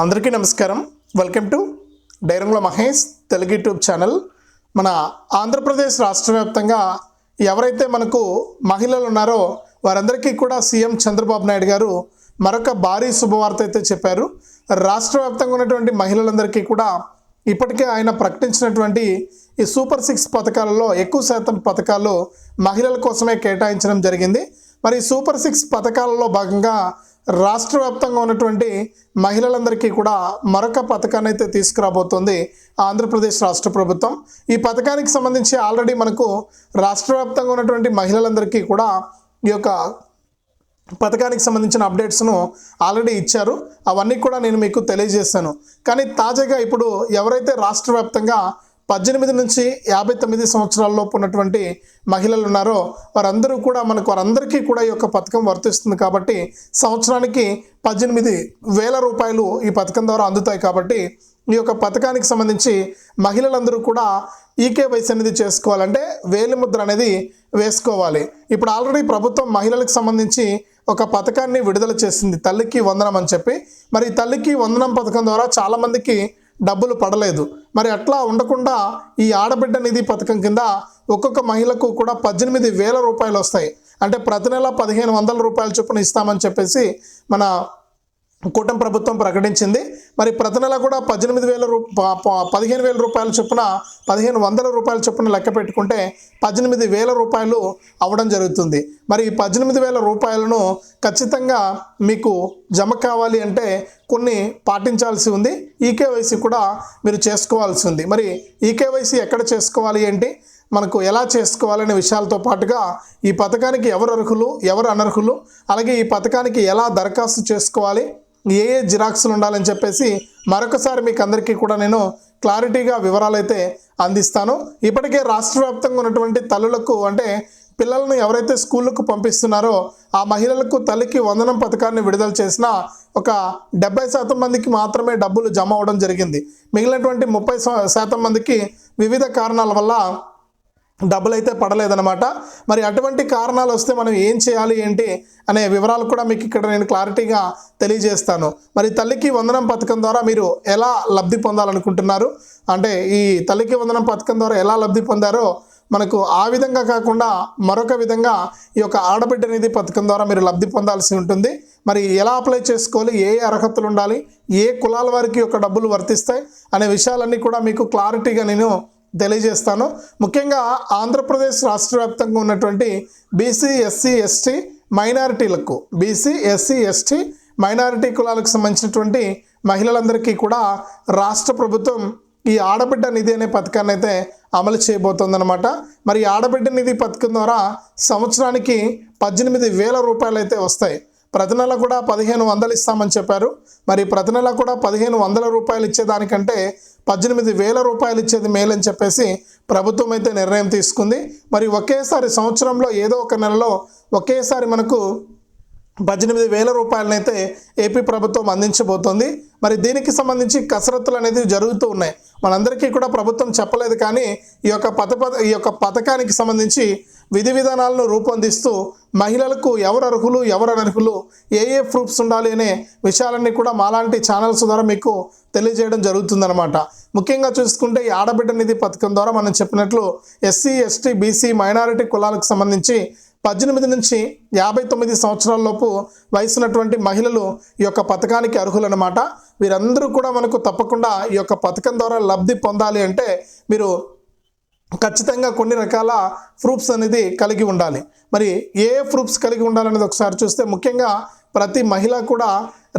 అందరికీ నమస్కారం. Welcome to డైరంగుల Mahesh Telugu YouTube channel. మన ఆంధ్రప్రదేశ్ రాష్ట్ర వ్యాప్తంగా ఎవరైతే మనకు మహిళలు ఉన్నారో వారందరికీ కూడా సీఎం చంద్రబాబు నాయుడు గారు మరొక భారీ శుభవార్త అయితే చెప్పారు. రాష్ట్ర వ్యాప్తంగా ఉన్నటువంటి మహిళలందరికీ కూడా ఇప్పటికే ఆయన ప్రకటించినటువంటి ఈ సూపర్ సిక్స్ పథకాలలో ఎక్కువ శాతం పథకాలు మహిళల కోసమే కేటాయించడం జరిగింది. మరి సూపర్ సిక్స్ పథకాలలో భాగంగా రాష్ట్ర వ్యాప్తంగా ఉన్నటువంటి మహిళలందరికీ కూడా మరొక పథకాన్ని అయితే తీసుకురాబోతోంది ఆంధ్రప్రదేశ్ రాష్ట్ర ప్రభుత్వం. ఈ పథకానికి సంబంధించి ఆల్రెడీ మనకు రాష్ట్ర వ్యాప్తంగా ఉన్నటువంటి మహిళలందరికీ కూడా ఈ యొక్క పథకానికి సంబంధించిన అప్డేట్స్ను ఆల్రెడీ ఇచ్చారు. అవన్నీ కూడా నేను మీకు తెలియజేస్తాను. కానీ తాజాగా ఇప్పుడు ఎవరైతే రాష్ట్ర వ్యాప్తంగా పద్దెనిమిది నుంచి యాభై తొమ్మిది సంవత్సరాలలోపు ఉన్నటువంటి మహిళలు ఉన్నారో వారందరూ కూడా మనకు వారందరికీ కూడా ఈ యొక్క పథకం వర్తిస్తుంది కాబట్టి సంవత్సరానికి పద్దెనిమిది వేల రూపాయలు ఈ పథకం ద్వారా అందుతాయి కాబట్టి ఈ యొక్క పథకానికి సంబంధించి మహిళలందరూ కూడా ఈకేవైసీ అనేది చేసుకోవాలంటే వేలిముద్ర అనేది వేసుకోవాలి. ఇప్పుడు ఆల్రెడీ ప్రభుత్వం మహిళలకు సంబంధించి ఒక పథకాన్ని విడుదల చేసింది. తల్లికి వందనం అని చెప్పి. మరి ఈ తల్లికి వందనం పథకం ద్వారా చాలామందికి డబ్బులు పడలేదు. మరి అట్లా ఉండకుండా ఈ ఆడబిడ్డ నిధి పథకం కింద ఒక్కొక్క మహిళకు కూడా పద్దెనిమిది వేల రూపాయలు వస్తాయి. అంటే ప్రతి నెల పదిహేను వందల రూపాయల చొప్పున ఇస్తామని చెప్పేసి మన కూటమి ప్రభుత్వం ప్రకటించింది. మరి ప్రతి నెల కూడా పద్దెనిమిది వేల రూ పదిహేను వేల రూపాయల చొప్పున పదిహేను వందల రూపాయల చొప్పున లెక్క పెట్టుకుంటే పద్దెనిమిది వేల రూపాయలు అవ్వడం జరుగుతుంది. మరి ఈ పద్దెనిమిది వేల రూపాయలను ఖచ్చితంగా మీకు జమ కావాలి అంటే కొన్ని పాటించాల్సి ఉంది. ఈకేవైసీ కూడా మీరు చేసుకోవాల్సి ఉంది. మరి ఈకేవైసీ ఎక్కడ చేసుకోవాలి ఏంటి? మనకు ఎలా చేసుకోవాలనే విషయాలతో పాటుగా ఈ పథకానికి ఎవరు అర్హులు ఎవరు అనర్హులు అలాగే ఈ పథకానికి ఎలా దరఖాస్తు చేసుకోవాలి ఏ ఏ జిరాక్స్లు ఉండాలని చెప్పేసి మరొకసారి మీకు అందరికీ కూడా నేను క్లారిటీగా వివరాలు అయితే అందిస్తాను. ఇప్పటికే రాష్ట్ర వ్యాప్తంగా ఉన్నటువంటి తల్లులకు అంటే పిల్లలను ఎవరైతే స్కూళ్ళకు పంపిస్తున్నారో ఆ మహిళలకు తల్లికి వందనం పథకాన్ని విడుదల చేసిన ఒక డెబ్బై శాతం మందికి మాత్రమే డబ్బులు జమ అవ్వడం జరిగింది. మిగిలినటువంటి ముప్పై శాతం మందికి వివిధ కారణాల వల్ల డబ్బులు అయితే పడలేదన్నమాట. మరి అటువంటి కారణాలు వస్తే మనం ఏం చేయాలి ఏంటి అనే వివరాలు కూడా మీకు ఇక్కడ నేను క్లారిటీగా తెలియజేస్తాను. మరి తల్లికి వందనం పథకం ద్వారా మీరు ఎలా లబ్ధి పొందాలనుకుంటున్నారు? అంటే ఈ తల్లికి వందనం పథకం ద్వారా ఎలా లబ్ధి పొందారో మనకు ఆ విధంగా కాకుండా మరొక విధంగా ఈ యొక్క ఆడబిడ్డ నిధి పథకం ద్వారా మీరు లబ్ధి పొందాల్సి ఉంటుంది. మరి ఎలా అప్లై చేసుకోవాలి? ఏ ఏ అర్హతలు ఉండాలి? ఏ కులాల వారికి యొక్క డబ్బులు వర్తిస్తాయి? అనే విషయాలన్నీ కూడా మీకు క్లారిటీగా నేను తెలియజేస్తాను. ముఖ్యంగా ఆంధ్రప్రదేశ్ రాష్ట్ర వ్యాప్తంగా ఉన్నటువంటి బీసీ ఎస్సీ ఎస్టీ మైనారిటీలకు బీసీ ఎస్సీ ఎస్టీ మైనారిటీ కులాలకు సంబంధించినటువంటి మహిళలందరికీ కూడా రాష్ట్ర ప్రభుత్వం ఈ ఆడబిడ్డ నిధి అనే పథకాన్ని అయితే అమలు చేయబోతోందనమాట మరి ఆడబిడ్డ నిధి పథకం ద్వారా సంవత్సరానికి పద్దెనిమిది వేల రూపాయలు అయితే వస్తాయి. ప్రతి నెల కూడా పదిహేను వందలు ఇస్తామని చెప్పారు. మరి ప్రతి నెల కూడా పదిహేను వందల రూపాయలు ఇచ్చేదానికంటే పద్దెనిమిది వేల రూపాయలు ఇచ్చేది మేలని చెప్పేసి ప్రభుత్వం అయితే నిర్ణయం తీసుకుంది. మరి ఒకేసారి సంవత్సరంలో ఏదో ఒక నెలలో ఒకేసారి మనకు పద్దెనిమిది వేల రూపాయలనైతే ఏపీ ప్రభుత్వం అందించబోతోంది. మరి దీనికి సంబంధించి కసరత్తులు అనేది జరుగుతూ ఉన్నాయి. మనందరికీ కూడా ప్రభుత్వం చెప్పలేదు కానీ ఈ యొక్క పథ ఈ యొక్క పథకానికి సంబంధించి విధి విధానాలను రూపొందిస్తూ మహిళలకు ఎవరు అర్హులు ఎవరు అనర్హులు ఏ ఏ ప్రూఫ్స్ ఉండాలి అనే విషయాలన్నీ కూడా మాలాంటి ఛానల్స్ ద్వారా మీకు తెలియజేయడం జరుగుతుందన్నమాట. ముఖ్యంగా చూసుకుంటే ఈ ఆడబిడ్డ నిధి పథకం ద్వారా మనం చెప్పినట్లు ఎస్సీ ఎస్టీ బీసీ మైనారిటీ కులాలకు సంబంధించి పద్దెనిమిది నుంచి యాభై తొమ్మిది సంవత్సరాలలోపు వయసున్నటువంటి మహిళలు ఈ యొక్క పథకానికి అర్హులన్నమాట. వీరందరూ కూడా మనకు తప్పకుండా ఈ యొక్క పథకం ద్వారా లబ్ధి పొందాలి అంటే మీరు ఖచ్చితంగా కొన్ని రకాల ప్రూఫ్స్ అనేది కలిగి ఉండాలి. మరి ఏ ఏ ప్రూఫ్స్ కలిగి ఉండాలనేది ఒకసారి చూస్తే ముఖ్యంగా ప్రతి మహిళ కూడా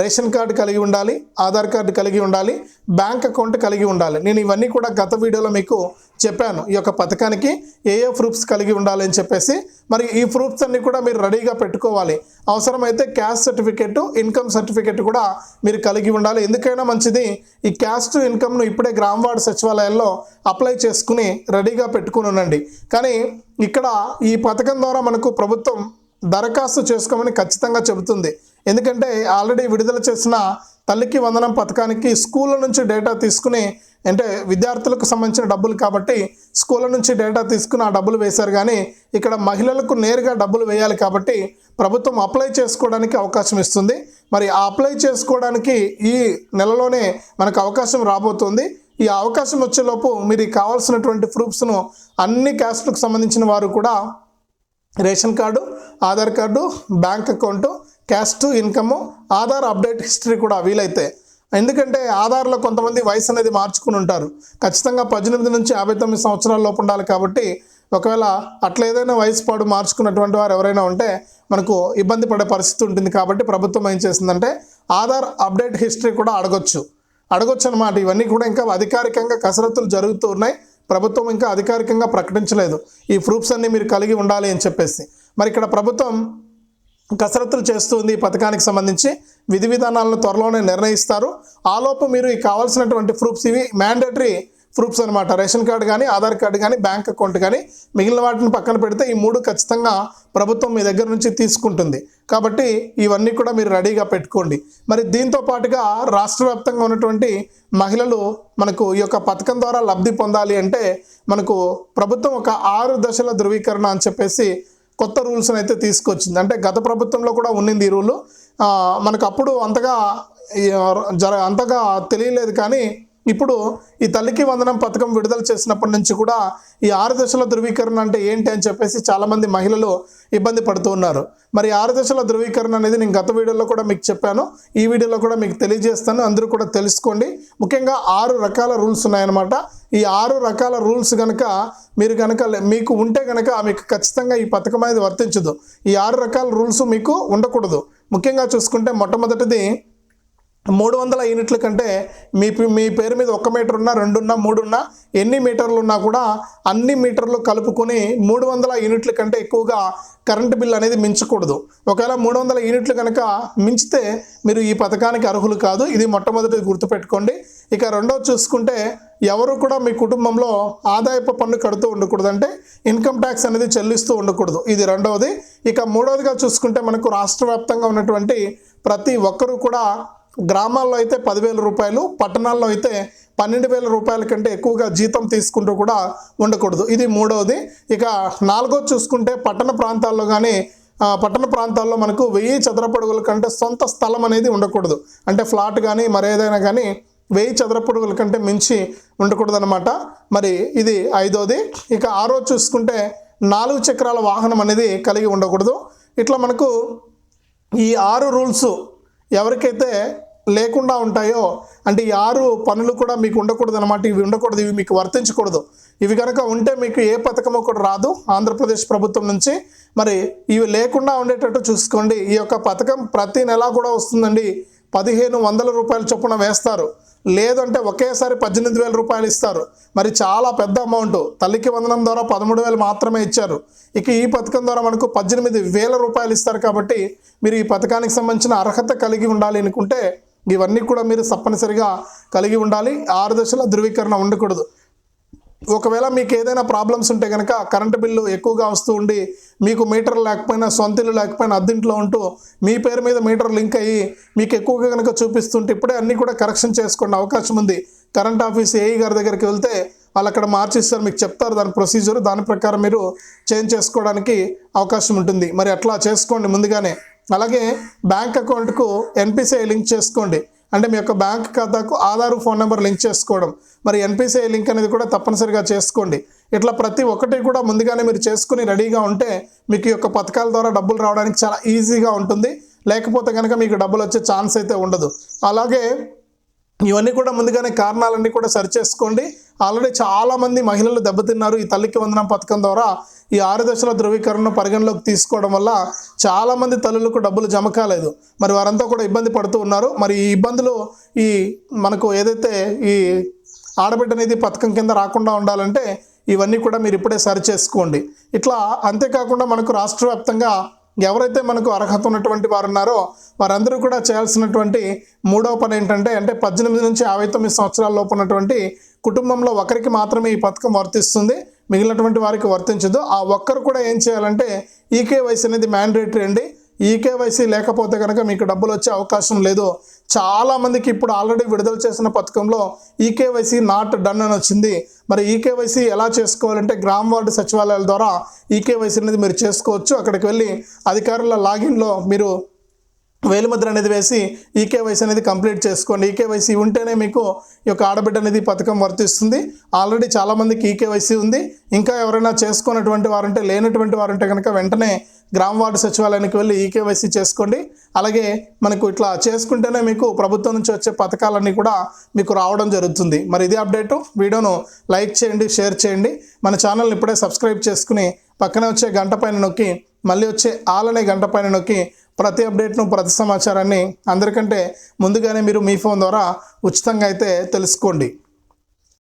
రేషన్ కార్డు కలిగి ఉండాలి ఆధార్ కార్డు కలిగి ఉండాలి బ్యాంక్ అకౌంట్ కలిగి ఉండాలి. నేను ఇవన్నీ కూడా గత వీడియోలో మీకు చెప్పాను. ఈ యొక్క పథకానికి ఏ ఏ ప్రూఫ్స్ కలిగి ఉండాలి అని చెప్పేసి మరి ఈ ప్రూఫ్స్ అన్నీ కూడా మీరు రెడీగా పెట్టుకోవాలి. అవసరమైతే క్యాస్ట్ సర్టిఫికేట్ ఇన్కమ్ సర్టిఫికేట్ కూడా మీరు కలిగి ఉండాలి. ఎందుకైనా మంచిది ఈ క్యాస్ట్ ఇన్కమ్ను ఇప్పుడే గ్రామ వార్డు సచివాలయాల్లో అప్లై చేసుకుని రెడీగా పెట్టుకుని ఉండండి. కానీ ఇక్కడ ఈ పథకం ద్వారా మనకు ప్రభుత్వం దరఖాస్తు చేసుకోమని ఖచ్చితంగా చెబుతుంది. ఎందుకంటే ఆల్రెడీ విడుదల చేసిన తల్లికి వందనం పథకానికి స్కూళ్ళ నుంచి డేటా తీసుకుని అంటే విద్యార్థులకు సంబంధించిన డబ్బులు కాబట్టి స్కూళ్ళ నుంచి డేటా తీసుకుని ఆ డబ్బులు వేశారు. కానీ ఇక్కడ మహిళలకు నేరుగా డబ్బులు వేయాలి కాబట్టి ప్రభుత్వం అప్లై చేసుకోవడానికి అవకాశం ఇస్తుంది. మరి ఆ అప్లై చేసుకోవడానికి ఈ నెలలోనే మనకు అవకాశం రాబోతుంది. ఈ అవకాశం వచ్చేలోపు మీరు కావాల్సినటువంటి ప్రూఫ్స్ను అన్ని క్యాస్ట్లకు సంబంధించిన వారు కూడా ration card Aadhaar card bank account caste income Aadhaar update history కూడా వీలైతే. ఎందుకంటే ఆధార్లో కొంతమంది వయసు అనేది మార్చుకుని ఉంటారు. ఖచ్చితంగా పద్దెనిమిది నుంచి యాభై తొమ్మిది సంవత్సరాల లోపు ఉండాలి కాబట్టి ఒకవేళ అట్లా ఏదైనా వయసు పాడు మార్చుకున్నటువంటి వారు ఎవరైనా ఉంటే మనకు ఇబ్బంది పడే పరిస్థితి ఉంటుంది కాబట్టి ప్రభుత్వం ఏం చేసిందంటే ఆధార్ అప్డేట్ హిస్టరీ కూడా అడగొచ్చు. అడగొచ్చు అనమాట ఇవన్నీ కూడా ఇంకా అధికారికంగా కసరత్తులు జరుగుతూ ఉన్నాయి. ప్రభుత్వం ఇంకా అధికారికంగా ప్రకటించలేదు. ఈ ప్రూఫ్స్ అన్నీ మీరు కలిగి ఉండాలి అని చెప్పేసి. మరి ఇక్కడ ప్రభుత్వం కసరత్తులు చేస్తుంది ఈ పథకానికి సంబంధించి. విధి విధానాలను త్వరలోనే నిర్ణయిస్తారు. ఆలోపు మీరు ఈ కావాల్సినటువంటి ప్రూఫ్స్ ఇవి మ్యాండేటరీ ప్రూఫ్స్ అనమాట రేషన్ కార్డు కానీ ఆధార్ కార్డు కానీ బ్యాంక్ అకౌంట్ కానీ మిగిలిన వాటిని పక్కన పెడితే ఈ మూడు ఖచ్చితంగా ప్రభుత్వం మీ దగ్గర నుంచి తీసుకుంటుంది. కాబట్టి ఇవన్నీ కూడా మీరు రెడీగా పెట్టుకోండి. మరి దీంతో పాటుగా రాష్ట్ర వ్యాప్తంగా ఉన్నటువంటి మహిళలు మనకు ఈ యొక్క పథకం ద్వారా లబ్ధి పొందాలి అంటే మనకు ప్రభుత్వం ఒక ఆరు దశల ధృవీకరణ అని చెప్పేసి కొత్త రూల్స్ని అయితే తీసుకొచ్చింది. అంటే గత ప్రభుత్వంలో కూడా ఉన్నింది ఈ రూలు. మనకు అప్పుడు అంతగా జర అంతగా తెలియలేదు కానీ ఇప్పుడు ఈ తల్లికి వందనం పథకం విడుదల చేసినప్పటి నుంచి కూడా ఈ ఆరు దశల ధృవీకరణ అంటే ఏంటి అని చెప్పేసి చాలామంది మహిళలు ఇబ్బంది పడుతూ ఉన్నారు. మరి ఆరు దశల ధృవీకరణ అనేది నేను గత వీడియోలో కూడా మీకు చెప్పాను. ఈ వీడియోలో కూడా మీకు తెలియజేస్తాను. అందరూ కూడా తెలుసుకోండి. ముఖ్యంగా ఆరు రకాల రూల్స్ ఉన్నాయన్నమాట. ఈ ఆరు రకాల రూల్స్ కనుక మీరు కనుక మీకు ఉంటే కనుక మీకు ఖచ్చితంగా ఈ పథకం అనేది వర్తించదు. ఈ ఆరు రకాల రూల్స్ మీకు ఉండకూడదు. ముఖ్యంగా చూసుకుంటే మొట్టమొదటిది మూడు వందల యూనిట్ల కంటే మీ మీ పేరు మీద ఒక మీటర్ ఉన్నా రెండున్నా మూడున్నా ఎన్ని మీటర్లు ఉన్నా కూడా అన్ని మీటర్లు కలుపుకొని మూడు వందల యూనిట్ల కంటే ఎక్కువగా కరెంటు బిల్ అనేది మించకూడదు. ఒకవేళ మూడు వందల యూనిట్లు కనుక మించితే మీరు ఈ పథకానికి అర్హులు కాదు. ఇది మొట్టమొదటిది గుర్తుపెట్టుకోండి. ఇక రెండో చూసుకుంటే ఎవరు కూడా మీ కుటుంబంలో ఆదాయపు పన్ను కడుతూ ఉండకూడదు అంటే ఇన్కమ్ ట్యాక్స్ అనేది చెల్లిస్తూ ఉండకూడదు. ఇది రెండవది ఇక మూడవదిగా చూసుకుంటే మనకు రాష్ట్ర వ్యాప్తంగా ఉన్నటువంటి ప్రతి ఒక్కరూ కూడా గ్రామాల్లో అయితే పదివేల రూపాయలు పట్టణాల్లో అయితే పన్నెండు వేల రూపాయల కంటే ఎక్కువగా జీతం తీసుకుంటూ కూడా ఉండకూడదు. ఇది మూడవది. ఇక నాలుగోది చూసుకుంటే పట్టణ ప్రాంతాల్లో కానీ పట్టణ ప్రాంతాల్లో మనకు వెయ్యి చదరపడుగుల కంటే సొంత స్థలం అనేది ఉండకూడదు. అంటే ఫ్లాట్ కానీ మరేదైనా కానీ వెయ్యి చదరపడుగుల కంటే మించి ఉండకూడదు అనమాట మరి ఇది ఐదోది. ఇక ఆరో చూసుకుంటే నాలుగు చక్రాల వాహనం అనేది కలిగి ఉండకూడదు. ఇట్లా మనకు ఈ ఆరు రూల్స్ ఎవరికైతే లేకుండా ఉంటాయో అంటే ఈ ఆరు పనులు కూడా మీకు ఉండకూడదు అనమాట ఇవి ఉండకూడదు ఇవి మీకు వర్తించకూడదు. ఇవి కనుక ఉంటే మీకు ఏ పథకము కూడా రాదు. ఆంధ్రప్రదేశ్ ప్రభుత్వం నుంచి మరి ఇవి లేకుండా ఉండేటట్టు చూసుకోండి. ఈ యొక్క పథకం ప్రతి నెల కూడా వస్తుందండి. పదిహేను వందల రూపాయల చొప్పున వేస్తారు. లేదంటే ఒకేసారి పద్దెనిమిది వేల రూపాయలు ఇస్తారు. మరి చాలా పెద్ద అమౌంట్. తల్లికి వందనం ద్వారా పదమూడు వేలు మాత్రమే ఇచ్చారు. ఇక ఈ పథకం ద్వారా మనకు పద్దెనిమిది వేల రూపాయలు ఇస్తారు కాబట్టి మీరు ఈ పథకానికి సంబంధించిన అర్హత కలిగి ఉండాలి అనుకుంటే ఇవన్నీ కూడా మీరు తప్పనిసరిగా కలిగి ఉండాలి. ఆరు దశల ధృవీకరణ ఉండకూడదు. ఒకవేళ మీకు ఏదైనా ప్రాబ్లమ్స్ ఉంటే కనుక కరెంటు బిల్లు ఎక్కువగా వస్తూ ఉండి మీకు మీటర్ లేకపోయినా సొంత ఇల్లు లేకపోయినా అద్దింట్లో ఉంటూ మీ పేరు మీద మీటర్ లింక్ అయ్యి మీకు ఎక్కువగా కనుక చూపిస్తుంటే ఇప్పుడే అన్నీ కూడా కరెక్షన్ చేసుకోండి. అవకాశం ఉంది. కరెంట్ ఆఫీస్ ఏఈ గారి దగ్గరికి వెళ్తే వాళ్ళు అక్కడ మార్చిస్తారు. మీకు చెప్తారు దాని ప్రొసీజర్ దాని ప్రకారం మీరు చేంజ్ చేసుకోవడానికి అవకాశం ఉంటుంది. మరి అట్లా చేసుకోండి ముందుగానే. అలాగే బ్యాంక్ అకౌంట్కు ఎన్పిసిఐ లింక్ చేసుకోండి. అంటే మీ యొక్క బ్యాంక్ ఖాతాకు ఆధార్ ఫోన్ నెంబర్ లింక్ చేసుకోవడం. మరి ఎన్పిసిఐ లింక్ అనేది కూడా తప్పనిసరిగా చేసుకోండి. ఇట్లా ప్రతి ఒక్కటి కూడా ముందుగానే మీరు చేసుకుని రెడీగా ఉంటే మీకు ఈ యొక్క పథకాల ద్వారా డబ్బులు రావడానికి చాలా ఈజీగా ఉంటుంది. లేకపోతే కనుక మీకు డబ్బులు వచ్చే ఛాన్స్ అయితే ఉండదు. అలాగే ఇవన్నీ కూడా ముందుగానే కారణాలన్నీ కూడా సరి చేసుకోండి. ఆల్రెడీ చాలామంది మహిళలు దెబ్బతిన్నారు. ఈ తల్లికి వందనం పథకం ద్వారా ఈ ఆరు దశల ధృవీకరణను పరిగణలోకి తీసుకోవడం వల్ల చాలామంది తల్లులకు డబ్బులు జమ కాలేదు. మరి వారంతా కూడా ఇబ్బంది పడుతూ ఉన్నారు. మరి ఈ ఇబ్బందులు ఈ మనకు ఏదైతే ఈ ఆడబిడ్డ అనేది పథకం కింద రాకుండా ఉండాలంటే ఇవన్నీ కూడా మీరు ఇప్పుడే సరి చేసుకోండి. ఇట్లా అంతేకాకుండా మనకు రాష్ట్ర వ్యాప్తంగా ఎవరైతే మనకు అర్హత ఉన్నటువంటి వారు ఉన్నారో వారందరూ కూడా చేయాల్సినటువంటి మూడవ పని ఏంటంటే అంటే పద్దెనిమిది నుంచి యాభై తొమ్మిది సంవత్సరాల లోపు ఉన్నటువంటి కుటుంబంలో ఒకరికి మాత్రమే ఈ పథకం వర్తిస్తుంది. మిగిలినటువంటి వారికి వర్తించదు. ఆ ఒక్కరు కూడా ఏం చేయాలంటే ఈకేవైసీ అనేది మ్యాండేటరీ అండి. ఈకేవైసీ లేకపోతే కనుక మీకు డబ్బులు వచ్చే అవకాశం లేదు. చాలా మందికి ఇప్పుడు ఆల్రెడీ విడుదల చేసిన పథకంలో ఈకేవైసీ నాట్ డన్ అని వచ్చింది. మరి ఈకేవైసీ ఎలా చేసుకోవాలంటే గ్రామ వార్డు సచివాలయాల ద్వారా ఈకేవైసీ అనేది మీరు చేసుకోవచ్చు. అక్కడికి వెళ్ళి అధికారుల లాగిన్లో మీరు వేలిముద్ర అనేది వేసి ఈకేవైసీ అనేది కంప్లీట్ చేసుకోండి. ఈకేవైసీ ఉంటేనే మీకు ఈ యొక్క ఆడబిడ్డ అనేది పథకం వర్తిస్తుంది. ఆల్రెడీ చాలామందికి ఈకేవైసీ ఉంది. ఇంకా ఎవరైనా చేసుకున్నటువంటి వారుంటే లేనటువంటి వారుంటే కనుక వెంటనే గ్రామ వార్డు సచివాలయానికి వెళ్ళి ఈకేవైసీ చేసుకోండి. అలాగే మనకు ఇట్లా చేసుకుంటేనే మీకు ప్రభుత్వం నుంచి వచ్చే పథకాలన్నీ కూడా మీకు రావడం జరుగుతుంది. మరి ఇది అప్డేటు. వీడియోను లైక్ చేయండి షేర్ చేయండి. మన ఛానల్ని ఇప్పుడే సబ్స్క్రైబ్ చేసుకుని పక్కనే వచ్చే గంట పైన నొక్కి మళ్ళీ వచ్చే ఆలనే గంట పైన నొక్కి ప్రతి అప్డేట్ను ప్రతి సమాచారాన్ని అందరికంటే ముందుగానే మీరు మీ ఫోన్ ద్వారా ఉచితంగా అయితే తెలుసుకోండి.